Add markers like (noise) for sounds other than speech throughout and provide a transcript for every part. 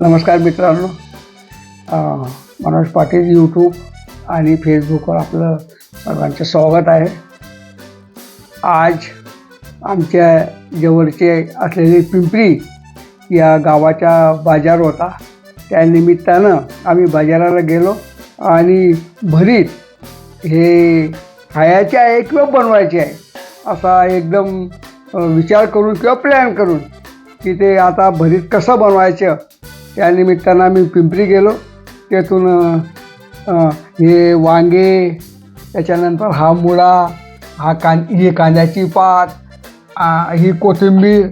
नमस्कार मित्रांनो. मनोज पाटील यूट्यूब आणि फेसबुकवर आपलं सर्वांचं स्वागत आहे. आज आमच्या जवळचे असलेली पिंपरी या गावाचा बाजार होता. त्यानिमित्तानं आम्ही बाजाराला गेलो आणि भरीत हे खायचे आहे किंवा बनवायचे आहे असा एकदम विचार करून किंवा प्लॅन करून की ते आता भरीत कसं बनवायचं त्यानिमित्तानं आम्ही पिंपरी गेलो. त्यातून हे वांगे त्याच्यानंतर हा मुळा हा कां ही कांद्याची पात ही कोथिंबीर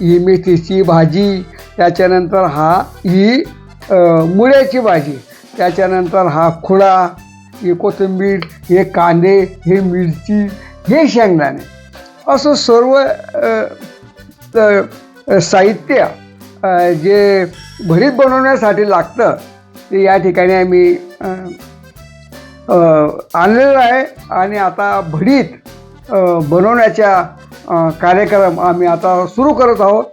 ही मेथीची भाजी त्याच्यानंतर हा ही मुळ्याची भाजी त्याच्यानंतर हा खुडा ही कोथिंबीर हे कांदे हे मिरची हे शेंगदाणे. असं सर्व साहित्य जे भरीत बनवण्यासाठी लागतं ते या ठिकाणी आम्ही आणलेलं आहे. आणि आता भडीत बनवण्याच्या कार्यक्रम आम्ही आता सुरू करत आहोत.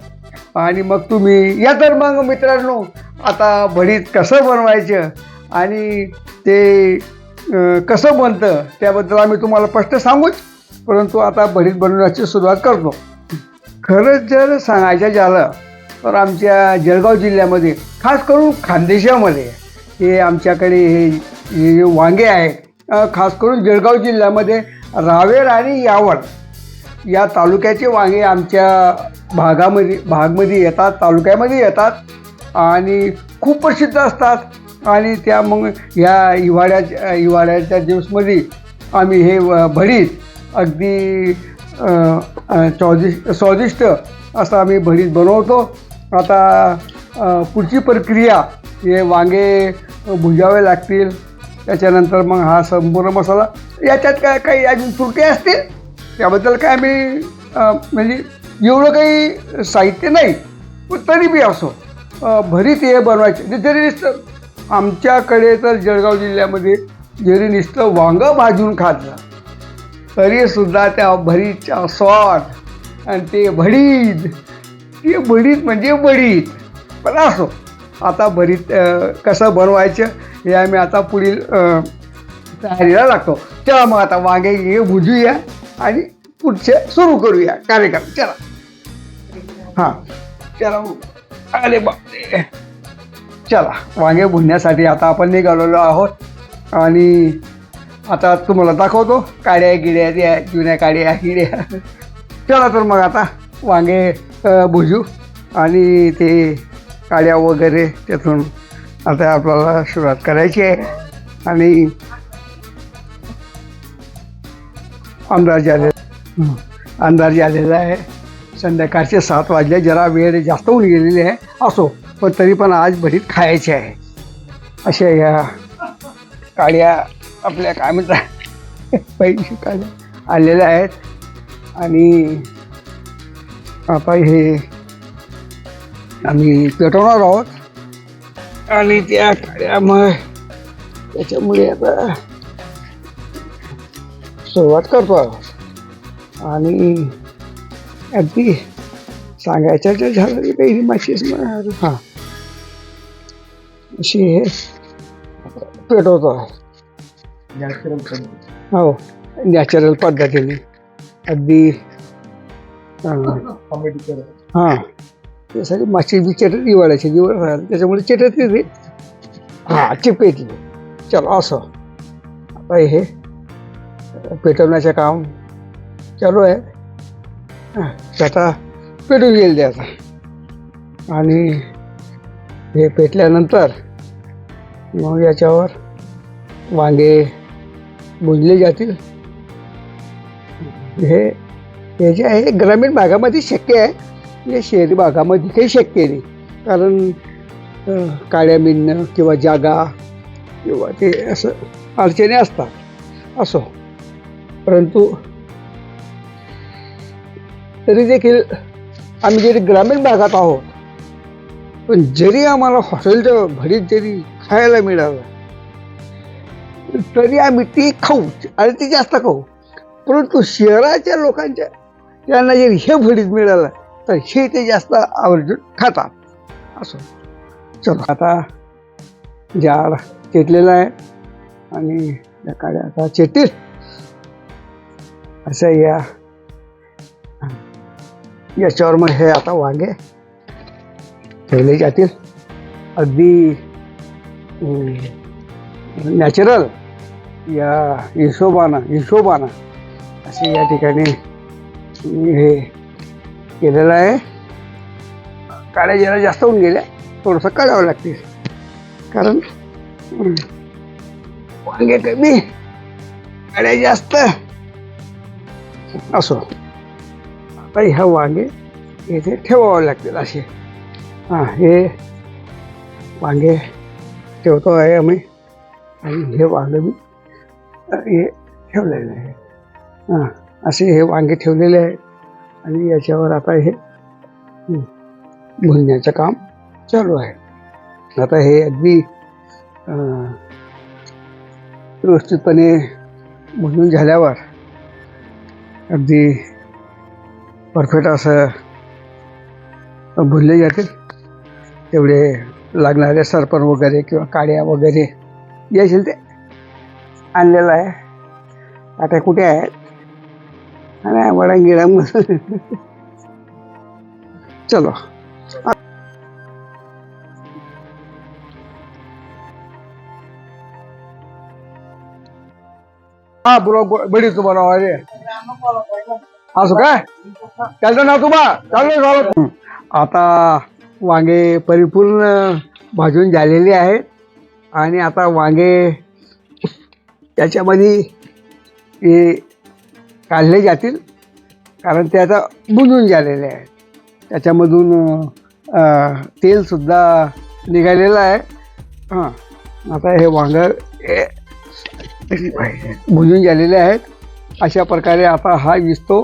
आणि मग तुम्ही या तर मग मित्रांनो आता भडीत कसं बनवायचं आणि ते कसं बनतं त्याबद्दल आम्ही तुम्हाला स्पष्ट सांगूच. परंतु आता भडीत बनवण्याची सुरुवात करतो. खरंच जर सांगायचं झालं तर आमच्या जळगाव जिल्ह्यामध्ये खास करून खानदेशामध्ये हे आमच्याकडे हे हे जे वांगे आहेत. खास करून जळगाव जिल्ह्यामध्ये रावेर आणि यावड या तालुक्याचे वांगे आमच्या भागामध्ये भागमध्ये येतात तालुक्यामध्ये येतात आणि खूप प्रसिद्ध असतात. आणि त्या मग ह्या हिवाळ्याच्या हिवाळ्याच्या दिवसमध्ये आम्ही हे भरीत अगदी स्वादिष्ट स्वादिष्ट असं आम्ही भरीत बनवतो. आता पुढची प्रक्रिया हे वांगे भुजावे लागतील. त्याच्यानंतर मग हा संपूर्ण मसाला. याच्यात काय काही अजून त्रुटी असतील? त्याबद्दल काय आम्ही म्हणजे एवढं काही साहित्य नाही पण तरी बी असो. भरीत हे बनवायचे. जरी नुसतं आमच्याकडे तर जळगाव जिल्ह्यामध्ये जरी नुसतं वांगं भाजून खाल्लं तरीसुद्धा त्या भरीतच्या स्वाद आणि ते भडीद ती भरीत म्हणजे भरीत पण असो. आता भरीत कसं बनवायचं हे आम्ही आता पुढील तयारीला लागतो. चला मग आता वांगे हे भुजूया आणि पुढचे सुरू करूया कार्यक्रम. चला. हां. चला हो. अरे बापरे. चला. वांगे भुजण्यासाठी आता आपण निघालेलो आहोत. आणि आता तुम्हाला दाखवतो. काड्या गिड्या त्या जुन्या काड्या गिड्या. चला तर मग आता वांगे भुजू आणि ते काड्या वगैरे त्यातून आता आपल्याला सुरुवात करायची आहे. आणि अंदाज आले. अंदाज आलेला आहे. संध्याकाळचे सात वाजले. जरा वेळ जास्त होऊन गेलेली आहे. असो पण तरी पण आज भरीत खायचे आहे. अशा या काड्या आपल्या काय म्हणतात (laughs) पैसे काड्या आलेल्या आहेत. आणि आता हे आम्ही पेटवणार आहोत. आणि त्या काड्या मग त्याच्यामुळे आता सुरुवात करतो आहोत. आणि अगदी सांगायचं जर झालं की काही माशीच हां. अशी हे पेटवतो आहे हो. नॅचरल पद्धतीने. अगदी अं, हां. त्यासाठी माशी बी चटत दिवाळायची दिवाळ राहिली त्याच्यामुळे चटत नाही ते. हां चिपेतली चलो असं. आता हे पेटवण्याचं काम चालू आहे. हां, ते आता पेटून गेल ते आता. आणि हे पेटल्यानंतर मग याच्यावर वांगे भुजले जातील. हे हे जे आहे ग्रामीण भागामध्ये शक्य आहे. म्हणजे शहरी भागामध्ये काही शक्य नाही. कारण काळ्या काड्या मिळणं किंवा जागा किंवा ते असं अडचणी असतात. असो. परंतु तरी देखील आम्ही जरी ग्रामीण भागात आहोत पण जरी आम्हाला हॉटेलचं भरीत जरी खायला मिळालं तरी आम्ही ती खाऊ. आणि ती जास्त खाऊ. परंतु शहराच्या लोकांच्या त्यांना जर हे फळीत मिळालं तर हे ते जास्त आवर्जून खातात. असं. चलो. आता झाड चेटलेलं आहे आणि त्या आता चेटील असं या. याच्यावर मग हे आता वांगे ठेवले जातील. अगदी नॅचरल या हिशोबानं हिशोबानं असे या ठिकाणी हे केलेलं आहे. काड्या जरा जास्त होऊन गेल्या. थोडंसं काढावं लागतील कारण वांगे कमी. काड्या जास्त. असो. आता ह्या वांगे येथे ठेवावं लागतील असे. हां हे वांगे ठेवतो आहे आम्ही. आणि हे वांगे मी हे ठेवलेलं आहे. हां. असे हे वांगे ठेवलेले आहेत. आणि याच्यावर आता हे भुलण्याचं काम चालू आहे. आता हे अगदी व्यवस्थितपणे भुलून झाल्यावर अगदी परफेक्ट असं भुलले जातील. तेवढे लागणारे सरपण वगैरे किंवा काड्या वगैरे येशील ते आणलेलं आहे. आता कुठे आहेत? आणि वडा गिडा चलो. हा बोला बडी तुम्हाला अरे असं काय? चालतं ना तुम्हा? चालू झालं आता वांगे परिपूर्ण भाजून झालेले आहेत. आणि आता वांगे त्याच्यामध्ये हे काढले जातील. कारण ते आता बुजून झालेले आहेत. त्याच्यामधून तेलसुद्धा निघालेलं आहे. हां. आता हे वांगर हे भुजून झालेले आहेत. अशा प्रकारे आता हा विजतो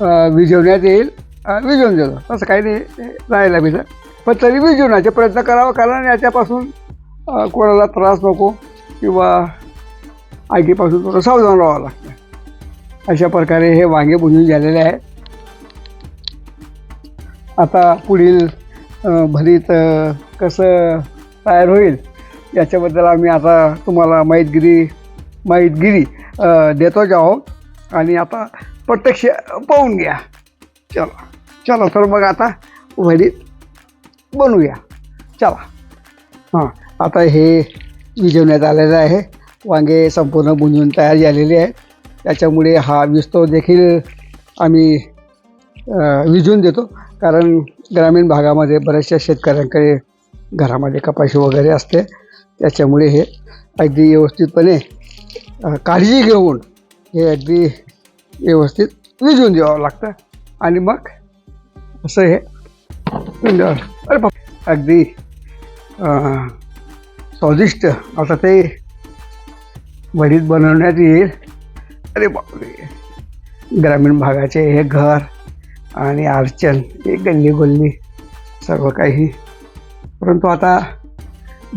विजवण्यात विझवण्यात येईल. विजवून विझवून देतो. तसं काही नाही राहायला बिलं पण तरी विझवण्याचे प्रयत्न करावा. कारण याच्यापासून कोणाला त्रास नको किंवा आगीपासून थोडं सावधान राहावं लागतं. अशा प्रकारे हे वांगे भुजून झालेले आहेत. आता पुढील भरीत कसं तयार होईल याच्याबद्दल आम्ही आता तुम्हाला माहितगिरी माहितगिरी देतोच आहोत. आणि आता प्रत्यक्ष पाहून घ्या. चला चला तर मग आता भरीत बनवूया. चला. हां आता हे विजवण्यात आलेलं आहे. वांगे संपूर्ण बुंजून तयार झालेले आहेत. त्याच्यामुळे हा विस्तव देखील आम्ही विजून देतो. कारण ग्रामीण भागामध्ये बऱ्याचशा शेतकऱ्यांकडे घरामध्ये कपाशी वगैरे असते. त्याच्यामुळे हे अगदी व्यवस्थितपणे काळजी घेऊन हे अगदी व्यवस्थित विजून द्यावं लागतं. आणि मग असं हे अरे बाप अगदी स्वादिष्ट. आता ते वडीत बनवण्यात येईल. अरे बापरे. ग्रामीण भागाचे हे घर आणि अर्चन हे गल्ली गोल्ली सर्व काही. परंतु आता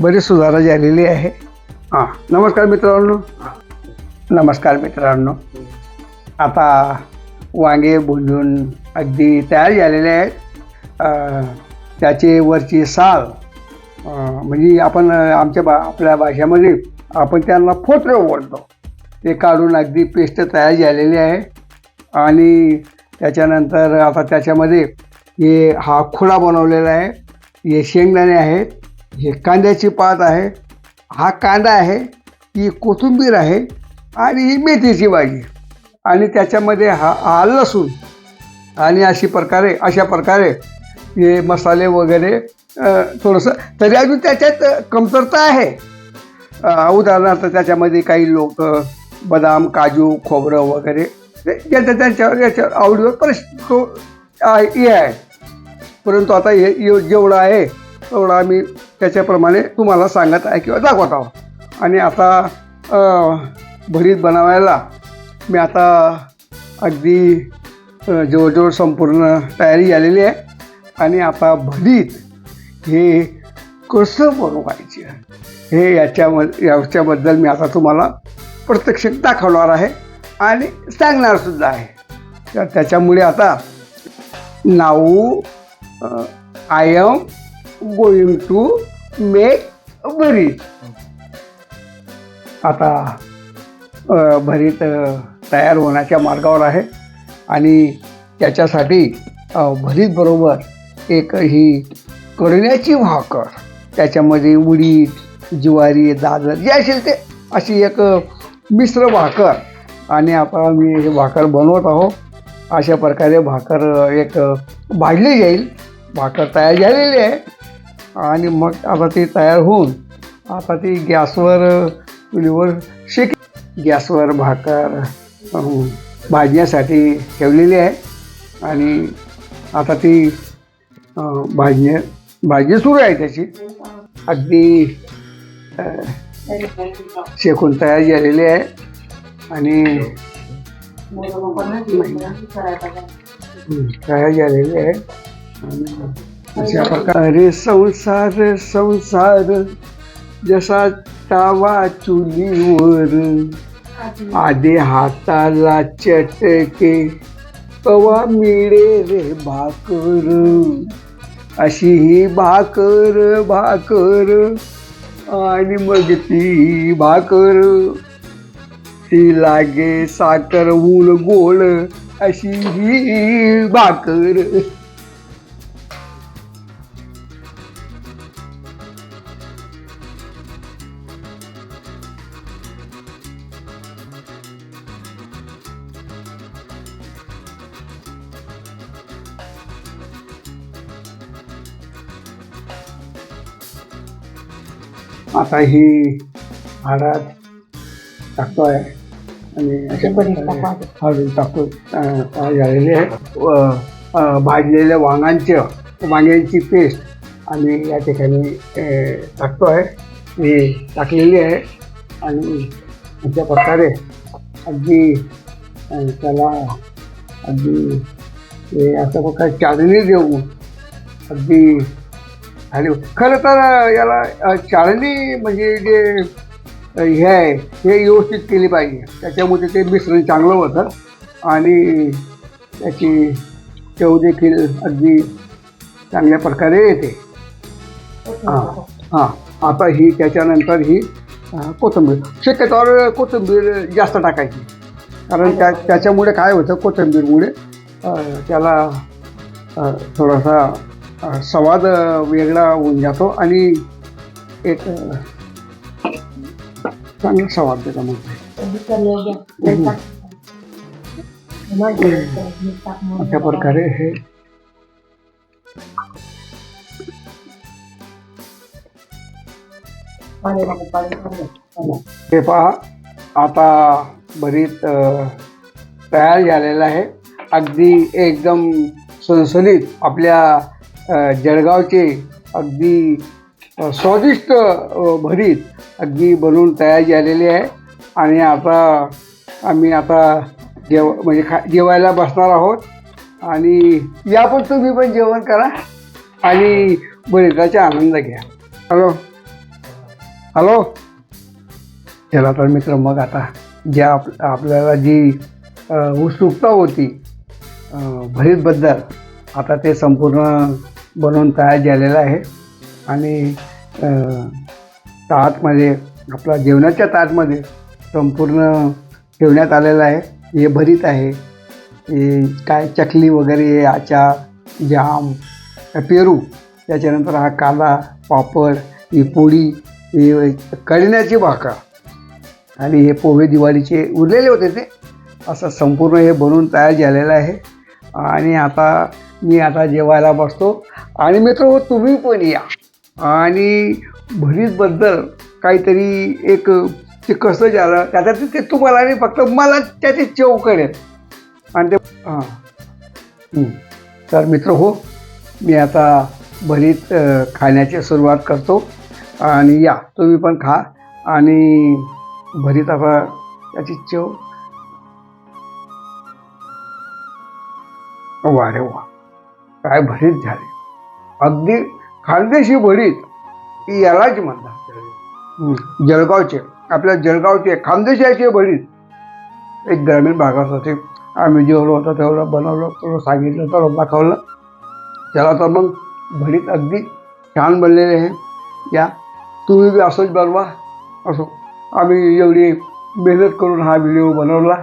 बरीच सुधारणा झालेली आहे. हां नमस्कार मित्रांनो. नमस्कार मित्रांनो. आता वांगे भुंजून अगदी तयार झालेले आहेत. त्याचे वरची साल म्हणजे आपण आमच्या बा आपल्या भाषेमध्ये आपण त्यांना फोत्र बोलतो ते काढून अगदी पेस्ट तयार झालेली आहे. आणि त्याच्यानंतर आता त्याच्यामध्ये हे हा खुडा बनवलेला आहे. हे शेंगदाणे आहेत. हे कांद्याची पात आहे. हा कांदा आहे. ही कोथिंबीर आहे. आणि ही मेथीची भाजी. आणि त्याच्यामध्ये हा हा लसूण. आणि अशी प्रकारे अशा प्रकारे हे मसाले वगैरे थोडंसं तरी अजून त्याच्यात कमतरता आहे. उदाहरणार्थ त्याच्यामध्ये काही लोक बदाम काजू खोबरं वगैरे. ते त्यांच्यावर याच्यावर आवडीवर परिस्थिती हे आहे. परंतु आता हे जेवढं आहे तेवढं आम्ही त्याच्याप्रमाणे तुम्हाला सांगत आहे किंवा दाखवत आहोत. आणि आता भरीत बनवायला मी आता अगदी जवळजवळ संपूर्ण तयारी झालेली आहे. आणि आता भरीत हे कसं बनवायचे? हे याच्यामध्ये याच्याबद्दल मी आता तुम्हाला प्रत्यक्ष दाखवणार आहे आणि सांगणार सुद्धा आहे. तर त्याच्यामुळे आता now I am going to make bharit आता भरीत तयार होण्याच्या मार्गावर आहे आणि त्याच्यासाठी भरीतबरोबर भरीत बरोबर एक ही करण्याची भाकर त्याच्यामध्ये उडीद ज्वारी दादर जे असेल ते अशी एक मिश्र भाकर. आणि आता मी हे भाकर बनवत आहो अशा प्रकारे भाकर एक भाजली जाईल. भाकर तयार झालेली आहे. आणि मग आता ती तयार होऊन आता ती गॅसवर चुलीवर शिक गॅसवर भाकर भाजण्यासाठी ठेवलेली आहे. आणि आता ती अ, भाजणे सुरू आहे त्याची. अगदी शेकून तयार झालेली आहे. आणि तयार झालेली आहे. अशा प्रकारे संसार संसार जसा तावा चुलीवर आधी हाताला चटके कवा मिळे रे भाकर. अशी ही भाकर भाकर आणि मग ती भाकर. ती लागे साखर ऊल गोड अशी ही भाकर. आता ही हाडात टाकतोय. आणि अशा प्रकारे हळद टाकून झालेली आहे भाजलेल्या वांगांचं वांग्यांची पेस्ट आम्ही या ठिकाणी अं, टाकतोय. ही टाकलेली आहे. आणि अशा प्रकारे अगदी त्याला अगदी हे अशा प्रकारे चाळणी देऊन अगदी आणि खरं तर याला चाळणी म्हणजे जे हे आहे हे व्यवस्थित केली पाहिजे. त्याच्यामध्ये ते मिश्रण चांगलं होतं. आणि त्याची चव देखील अगदी चांगल्या प्रकारे येते. हां हां. आता ही त्याच्यानंतर ही कोथिंबीर. शक्यतोवर कोथिंबीर जास्त टाकायची. कारण त्या त्याच्यामुळे काय होतं कोथिंबीरमुळे त्याला थोडासा स्वाद वेगळा होऊन जातो आणि एक चांगला स्वाद देतो मग. अशा प्रकारे हे. हे पहा आता अ, तयार झालेलं आहे. अगदी एकदम सणसणीत आपल्या जळगावचे अगदी स्वादिष्ट भरीत अगदी बनवून तयार झालेले आहे. आणि आता आम्ही आता जेव म्हणजे खा जेवायला बसणार आहोत. आणि या पण तुम्ही पण जेवण करा. आणि भरिताचा आनंद घ्या. हॅलो? हॅलो? चला तर मित्र मग आता ज्या आप आपल्याला जी उत्सुकता होती भरीतबद्दल आता ते संपूर्ण बनवून तयार झालेलं आहे. आणि ताटमध्ये आपला जेवणाच्या ताटमध्ये संपूर्ण ठेवण्यात आलेलं आहे. हे भरीत आहे. हे काय चकली वगैरे आचार जाम पेरू त्याच्यानंतर हा कांदा पापड ही पोळी ही कळण्याची भाकर. आणि हे पोहे दिवाळीचे उरलेले होते ते. असं संपूर्ण हे बनवून तयार झालेलं आहे. आणि आता मी आता जेवायला बसतो. आणि मित्र तुम्ही पण या. आणि भरीतबद्दल काहीतरी एक ते कसं झालं. त्याचा ते- तुम्हाला नाही फक्त मला त्याची चव कळेल. आणि ते हां. तर मित्र हो. मी आता भरीत खाण्याची सुरुवात करतो. आणि या. तुम्ही पण खा. आणि भरीत आता त्याची चव वा रे वा काय भरीत झाले. अगदी खानदेशी भरीत यालाच म्हणतात. जळगावचे आपल्या जळगावचे खानदेशाचे भरीत. एक ग्रामीण भागात होते. आम्ही जेवढं होतं तेवढं बनवलं थोडं सांगितलं तर दाखवलं. त्याला तर मग भरीत अगदी छान बनलेले आहे. या तुम्ही बी असंच बनवा. असो. आम्ही एवढी मेहनत करून हा व्हिडिओ बनवला.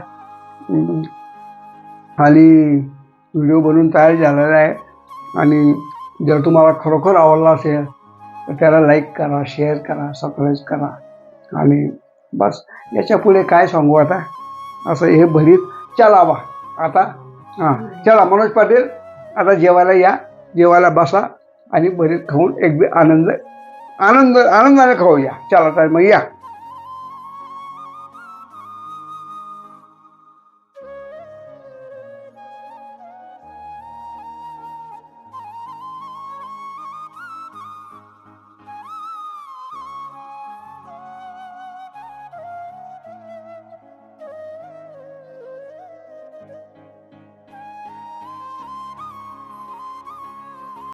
आणि व्हिडिओ बनवून तयार झालेला आहे. आणि जर तुम्हाला खरोखर आवडला असेल तर त्याला लाईक करा शेअर करा सबस्क्राईब करा. आणि बस याच्यापुढे काय सांगू आता? असं हे भरीत चला बा. आता हां चला मनोज पाटील आता जेवायला या जेवायला बसा आणि भरीत खाऊन एक आनंद आनंद आनंदाने खाऊया. चला तर मग या.